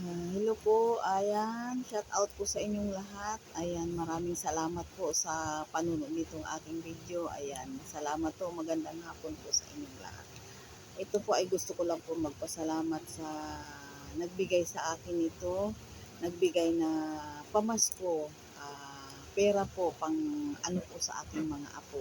Ah, hello po, ayan, shout out po sa inyong lahat. Ayan, maraming salamat po sa panunod nitong aking video. Ayan, salamat po, magandang hapon po sa inyong lahat. Ito po ay gusto ko lang po magpasalamat sa nagbigay sa akin ito, nagbigay na pamasko, ah, pera po pang ano po sa aking mga apo.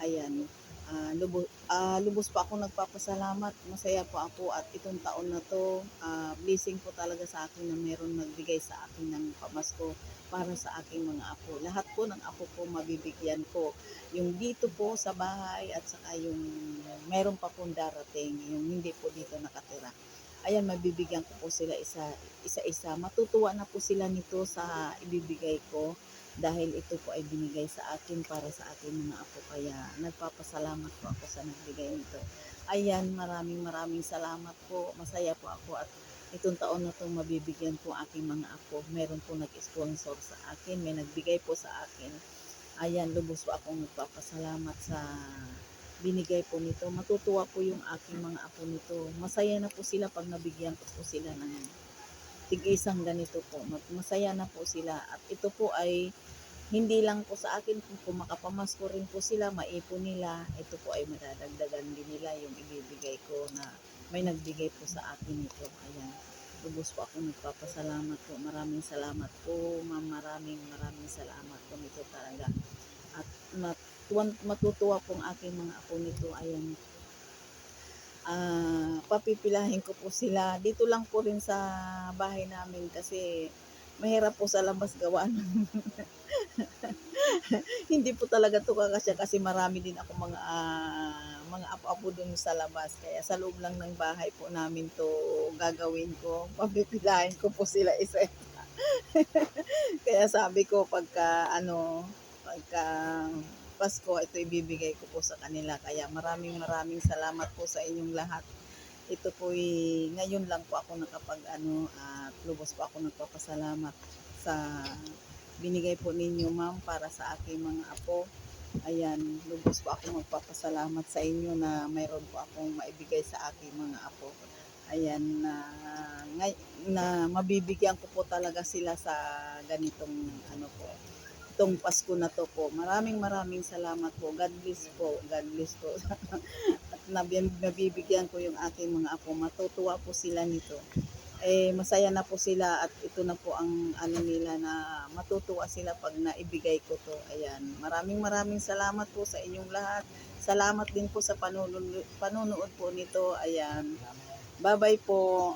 Ayan, ah, lubos, ah, lubos pa ako nagpapasalamat. Masaya po ako at itong taon na to, ah, blessing po talaga sa akin na meron nagbigay sa akin ng pamasko para sa aking mga apo. Lahat po ng apo ko mabibigyan ko. Yung dito po sa bahay at saka yung meron pa pong darating, yung hindi po dito nakatira. Ayan, mabibigyan ko po sila isa, isa-isa. Matutuwa na po sila nito sa ibibigay ko dahil ito po ay binigay sa akin para sa aking mga apo. Kaya nagpapasalamat po ako sa nagbigay nito. Ayan, maraming maraming salamat po. Masaya po ako at itong taon na itong mabibigyan po aking mga apo. Meron po nag-sponsor sa akin, may nagbigay po sa akin. Ayan, lubos po akong nagpapasalamat sa binigay po nito. Matutuwa po yung aking mga apo nito. Masaya na po sila pag nabigyan ko po sila ng tig-isang ganito po. Masaya na po sila. At ito po ay hindi lang po sa akin, kung makapamasko rin po sila, maipon nila, ito po ay madadagdagan din nila yung ibibigay ko na may nagbigay po sa akin ito. Ayan. Lubos po ako nagpapasalamat po. Maraming salamat po, ma'am. Maraming maraming salamat po nito talaga. At matuwan- matutuwa pong aking mga apo nito. Ayan. Ah, papipilahin ko po sila. Dito lang po rin sa bahay namin kasi mahirap po sa labas gawa ng hindi po talaga to kakasya kasi marami din ako mga ah, mga apo-apo dun sa labas. Kaya sa loob lang ng bahay po namin to gagawin ko. Papipilahin ko po sila isa kaya sabi ko pagka ano pagka Pasko ito ibibigay ko po sa kanila. Kaya maraming maraming salamat po sa inyong lahat ito po ngayon lang po ako nakapag ano at lubos po ako nagpapasalamat sa binigay po ninyo ma'am para sa aking mga apo. Ayan, lubos po ako magpapasalamat sa inyo na mayroon po akong maibigay sa aking mga apo. Ayan, na, na mabibigyan ko po talaga sila sa ganitong ano po, itong Pasko na to po. Maraming maraming salamat po. God bless po. God bless po. At nabi- nabibigyan ko yung aking mga apo. Matutuwa po sila nito eh masaya na po sila at ito na po ang ano nila na matutuwa sila pag naibigay ko to. Ayan. Maraming maraming salamat po sa inyong lahat. Salamat din po sa panunood, panunood po nito. Ayan. Bye-bye po.